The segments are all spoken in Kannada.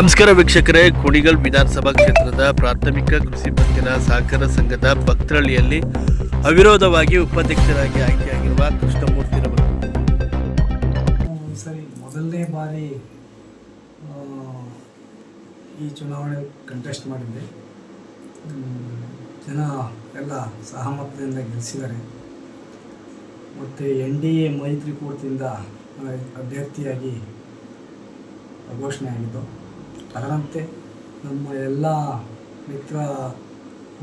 ನಮಸ್ಕಾರ ವೀಕ್ಷಕರೇ. ಕುಣಿಗಲ್ ವಿಧಾನಸಭಾ ಕ್ಷೇತ್ರದ ಪ್ರಾಥಮಿಕ ಕೃಷಿ ಪತ್ತಿನ ಸಹಕಾರ ಸಂಘದ ಭಕ್ತರಳ್ಳಿಯಲ್ಲಿ ಅವಿರೋಧವಾಗಿ ಉಪಾಧ್ಯಕ್ಷರಾಗಿ ಆಯ್ಕೆಯಾಗಿರುವ ಕೃಷ್ಣಮೂರ್ತಿರವರು ಈ ಸರಿ ಮೊದಲನೇ ಬಾರಿ ಈ ಚುನಾವಣೆ ಕಂಟೆಸ್ಟ್ ಮಾಡಿದ್ದೆ. ಜನ ಎಲ್ಲ ಸಹಮತದಿಂದ ಗೆಲ್ಲಿಸಿದ್ದಾರೆ ಮತ್ತು ಎನ್ ಡಿ ಎ ಮೈತ್ರಿಕೂಟದಿಂದ ಅಭ್ಯರ್ಥಿಯಾಗಿ ಘೋಷಣೆ ಆಗಿದ್ದು. ಅದರಂತೆ ನಮ್ಮ ಎಲ್ಲ ಮಿತ್ರ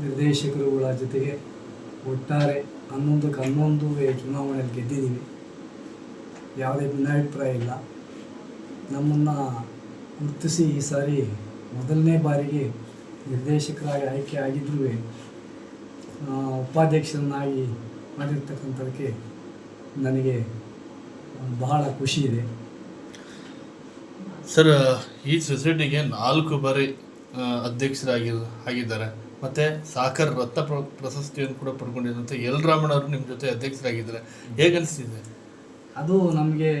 ನಿರ್ದೇಶಕರುಗಳ ಜೊತೆಗೆ ಒಟ್ಟಾರೆ ಹನ್ನೊಂದಕ್ಕೆ ಹನ್ನೊಂದು ಚುನಾವಣೆಯಲ್ಲಿ ಗೆದ್ದಿದ್ದೀವಿ. ಯಾವುದೇ ಭಿನ್ನಾಭಿಪ್ರಾಯ ಇಲ್ಲ. ನಮ್ಮನ್ನು ಗುರುತಿಸಿ ಈ ಸಾರಿ ಮೊದಲನೇ ಬಾರಿಗೆ ನಿರ್ದೇಶಕರಾಗಿ ಆಯ್ಕೆ ಆಗಿದ್ರೂ ಉಪಾಧ್ಯಕ್ಷರನ್ನಾಗಿ ಮಾಡಿರ್ತಕ್ಕಂಥದಕ್ಕೆ ನನಗೆ ಬಹಳ ಖುಷಿ ಇದೆ. ಸರ್ ಈ ಸೊಸೈಟಿಗೆ ನಾಲ್ಕು ಬಾರಿ ಅಧ್ಯಕ್ಷರಾಗಿ, ಆಗಿದ್ದಾರೆ. ಮತ್ತೆ ಸಾಕರ್ ರತ್ನ ಪ್ರ- ಪ್ರಶಸ್ತಿಯನ್ನು ಕೂಡ ಪಡ್ಕೊಂಡಿದ್ದಂತೆ ಎಲ್ ರಾಮಣ್ಣ ಅವರು ನಿಮ್ಮ ಜೊತೆ ಅಧ್ಯಕ್ಷರಾಗಿದ್ದಾರೆ. ಹೇಗೆ ಅನಿಸ್ತಿದೆ? ಅದು ನಮಗೆ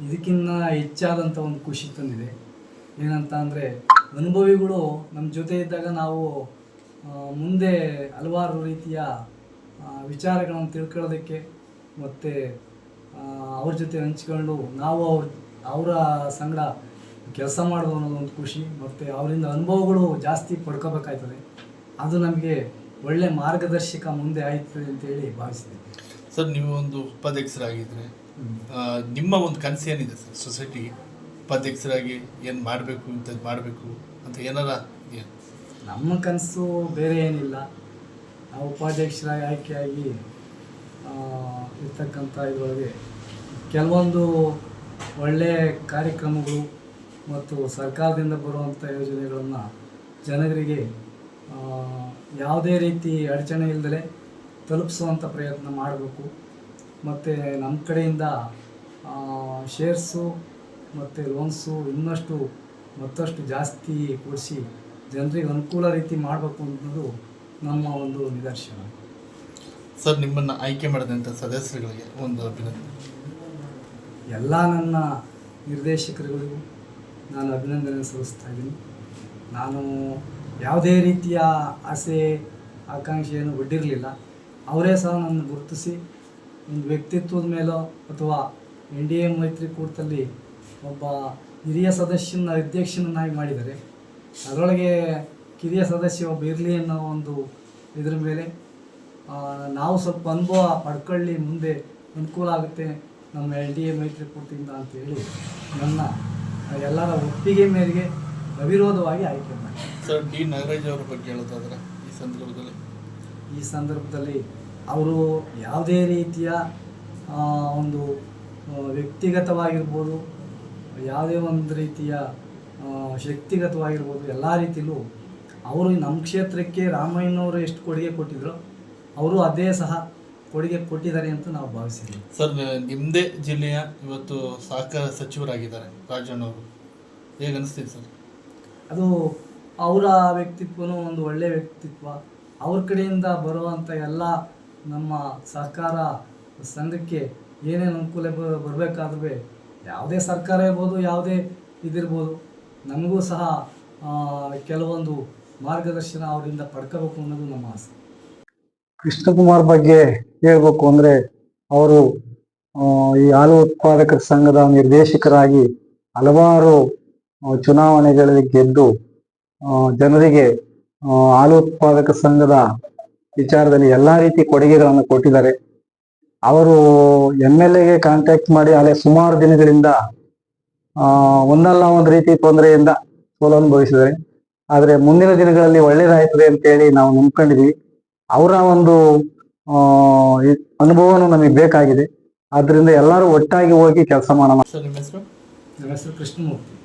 ಇದಕ್ಕಿಂತ ಹೆಚ್ಚಾದಂಥ ಒಂದು ಖುಷಿ ತಂದಿದೆ. ಏನಂತ ಅಂದರೆ, ಅನುಭವಿಗಳು ನಮ್ಮ ಜೊತೆ ಇದ್ದಾಗ ನಾವು ಮುಂದೆ ಹಲವಾರು ರೀತಿಯ ವಿಚಾರಗಳನ್ನು ತಿಳ್ಕೊಳ್ಳೋದಕ್ಕೆ ಮತ್ತು ಅವ್ರ ಜೊತೆ ಹಂಚ್ಕೊಂಡು ನಾವು ಅವ್ರ ಅವರ ಸಂಗಡ ಕೆಲಸ ಮಾಡೋದು ಅನ್ನೋದು ಒಂದು ಖುಷಿ ಮತ್ತು ಅವರಿಂದ ಅನುಭವಗಳು ಜಾಸ್ತಿ ಪಡ್ಕೋಬೇಕಾಯ್ತದೆ. ಅದು ನಮಗೆ ಒಳ್ಳೆ ಮಾರ್ಗದರ್ಶಕ ಮುಂದೆ ಆಯ್ತದೆ ಅಂತೇಳಿ ಭಾವಿಸಿದೆ ಸರ್ ನೀವು ಒಂದು ಉಪಾಧ್ಯಕ್ಷರಾಗಿದ್ದರೆ ನಿಮ್ಮ ಒಂದು ಕನಸು ಏನಿದೆ ಸರ್? ಸೊಸೈಟಿಗೆ ಉಪಾಧ್ಯಕ್ಷರಾಗಿ ಏನು ಮಾಡಬೇಕು ಇಂಥದ್ದು ಮಾಡಬೇಕು ಅಂತ ಏನಾರ ಏನು ನಮ್ಮ ಕನಸು ಬೇರೆ ಏನಿಲ್ಲ. ನಾವು ಉಪಾಧ್ಯಕ್ಷರಾಗಿ ಆಯ್ಕೆಯಾಗಿ ಇರ್ತಕ್ಕಂಥ ಇದರೊಳಗೆ ಕೆಲವೊಂದು ಒಳ್ಳೆಯ ಕಾರ್ಯಕ್ರಮಗಳು ಮತ್ತು ಸರ್ಕಾರದಿಂದ ಬರುವಂಥ ಯೋಜನೆಗಳನ್ನು ಜನರಿಗೆ ಯಾವುದೇ ರೀತಿ ಅಡಚಣೆ ಇಲ್ಲದೆ ತಲುಪಿಸುವಂಥ ಪ್ರಯತ್ನ ಮಾಡಬೇಕು. ಮತ್ತು ನಮ್ಮ ಕಡೆಯಿಂದ ಶೇರ್ಸು ಮತ್ತು ಲೋನ್ಸು ಇನ್ನಷ್ಟು ಮತ್ತಷ್ಟು ಜಾಸ್ತಿ ಕೊಡಿಸಿ ಜನರಿಗೆ ಅನುಕೂಲ ರೀತಿ ಮಾಡಬೇಕು ಅನ್ನೋದು ನಮ್ಮ ಒಂದು ನಿದರ್ಶನ. ಸರ್, ನಿಮ್ಮನ್ನು ಆಯ್ಕೆ ಮಾಡಿದಂಥ ಸದಸ್ಯರುಗಳಿಗೆ ಒಂದು ಅಭಿನಂದನೆ. ಎಲ್ಲ ನನ್ನ ನಿರ್ದೇಶಕರುಗಳಿಗೂ ನಾನು ಅಭಿನಂದನೆ ಸಲ್ಲಿಸ್ತಾ ಇದ್ದೀನಿ. ನಾನು ಯಾವುದೇ ರೀತಿಯ ಆಸೆ, ಆಕಾಂಕ್ಷೆಯನ್ನು ಒಡ್ಡಿರಲಿಲ್ಲ. ಅವರೇ ಸಹ ನನ್ನ ಗುರುತಿಸಿ, ಒಂದು ವ್ಯಕ್ತಿತ್ವದ ಮೇಲೋ ಅಥವಾ ಎನ್ ಡಿ ಎ ಮೈತ್ರಿಕೂಟದಲ್ಲಿ ಒಬ್ಬ ಹಿರಿಯ ಸದಸ್ಯನ ಅಧ್ಯಕ್ಷನನ್ನಾಗಿ ಮಾಡಿದ್ದಾರೆ ಅದರೊಳಗೆ ಕಿರಿಯ ಸದಸ್ಯ ಒಬ್ಬ ಇರಲಿ ಅನ್ನೋ ಒಂದು ಇದ್ರ ಮೇಲೆ ನಾವು ಸ್ವಲ್ಪ ಅನುಭವ ಪಡ್ಕೊಳ್ಳಿ, ಮುಂದೆ ಅನುಕೂಲ ಆಗುತ್ತೆ ನಮ್ಮ ಎಲ್ ಡಿ ಎ ಮೈತ್ರಿಕೂಟದಿಂದ ಅಂತೇಳಿ ನನ್ನ ಎಲ್ಲರ ಒಪ್ಪಿಗೆ ಮೇರೆಗೆ ಅವಿರೋಧವಾಗಿ ಆಯ್ಕೆ ಮಾಡಿ ಸರ್ ಡಿ ನಾಗರಾಜ್ ಅವರ ಬಗ್ಗೆ ಹೇಳೋದಾದ್ರೆ ಈ ಸಂದರ್ಭದಲ್ಲಿ? ಈ ಸಂದರ್ಭದಲ್ಲಿ ಅವರು ಯಾವುದೇ ರೀತಿಯ ಒಂದು ವ್ಯಕ್ತಿಗತವಾಗಿರ್ಬೋದು ಯಾವುದೇ ಒಂದು ರೀತಿಯ ಶಕ್ತಿಗತವಾಗಿರ್ಬೋದು ಎಲ್ಲ ರೀತಿಯಲ್ಲೂ ಅವರು ನಮ್ಮ ಕ್ಷೇತ್ರಕ್ಕೆ ರಾಮಯ್ಯನವರು ಎಷ್ಟು ಕೊಡುಗೆ ಕೊಟ್ಟಿದ್ರು ಅವರು ಅದೇ ಸಹ ಕೊಡುಗೆ ಕೊಟ್ಟಿದ್ದಾರೆ ಅಂತ ನಾವು ಭಾವಿಸಿದ್ದೀವಿ. ಸರ್ ನಿಮ್ಮದೇ ಜಿಲ್ಲೆಯ ಇವತ್ತು ಸಹಕಾರ ಸಚಿವರಾಗಿದ್ದಾರೆ ರಾಜಣ್ಣವರು ಹೇಗೆ ಅನಿಸ್ತೀವಿ ಸರ್? ಅದು ಅವರ ವ್ಯಕ್ತಿತ್ವನೂ ಒಂದು ಒಳ್ಳೆಯ ವ್ಯಕ್ತಿತ್ವ. ಅವ್ರ ಕಡೆಯಿಂದ ಬರುವಂಥ ಎಲ್ಲ ನಮ್ಮ ಸರ್ಕಾರ ಸಂಘಕ್ಕೆ ಏನೇನು ಅನುಕೂಲ ಬರಬೇಕಾದ್ರೂ ಯಾವುದೇ ಸರ್ಕಾರ ಇರ್ಬೋದು ಯಾವುದೇ ಇದಿರ್ಬೋದು ನಮಗೂ ಸಹ ಆ, ಕೆಲವೊಂದು ಮಾರ್ಗದರ್ಶನ ಅವರಿಂದ ಪಡ್ಕೋಬೇಕು ಅನ್ನೋದು ನಮ್ಮ ಆಸೆ. ಕೃಷ್ಣಕುಮಾರ್ ಬಗ್ಗೆ ಹೇಳ್ಬೇಕು ಅಂದ್ರೆ ಅವರು ಈ ಹಾಲು ಉತ್ಪಾದಕರ ಸಂಘದ ನಿರ್ದೇಶಕರಾಗಿ ಹಲವಾರು ಚುನಾವಣೆಗಳಲ್ಲಿ ಗೆದ್ದು ಜನರಿಗೆ ಹಾಲು ಉತ್ಪಾದಕ ಸಂಘದ ವಿಚಾರದಲ್ಲಿ ಎಲ್ಲಾ ರೀತಿ ಕೊಡುಗೆಗಳನ್ನು ಕೊಟ್ಟಿದ್ದಾರೆ. ಅವರು ಎಂ ಎಲ್ ಎಗೆ ಕಾಂಟ್ಯಾಕ್ಟ್ ಮಾಡಿ ಅಲ್ಲೇ ಸುಮಾರು ದಿನಗಳಿಂದ ಒಂದಲ್ಲ ಒಂದು ರೀತಿ ತೊಂದರೆಯಿಂದ ಸೋಲು ಆದರೆ ಮುಂದಿನ ದಿನಗಳಲ್ಲಿ ಒಳ್ಳೇದಾಯ್ತದೆ ಅಂತೇಳಿ ನಾವು ನಂಬ್ಕೊಂಡಿದ್ವಿ ಅವರ ಒಂದು ಅನುಭವನೂ ನಮಗೆ ಬೇಕಾಗಿದೆ. ಆದ್ರಿಂದ ಎಲ್ಲರೂ ಒಟ್ಟಾಗಿ ಹೋಗಿ ಕೆಲಸ ಮಾಡೋಣ. ಸರ್ ನಿಮ್ಮ ಹೆಸರು? ನನ್ನ ಹೆಸರು ಕೃಷ್ಣಮೂರ್ತಿ.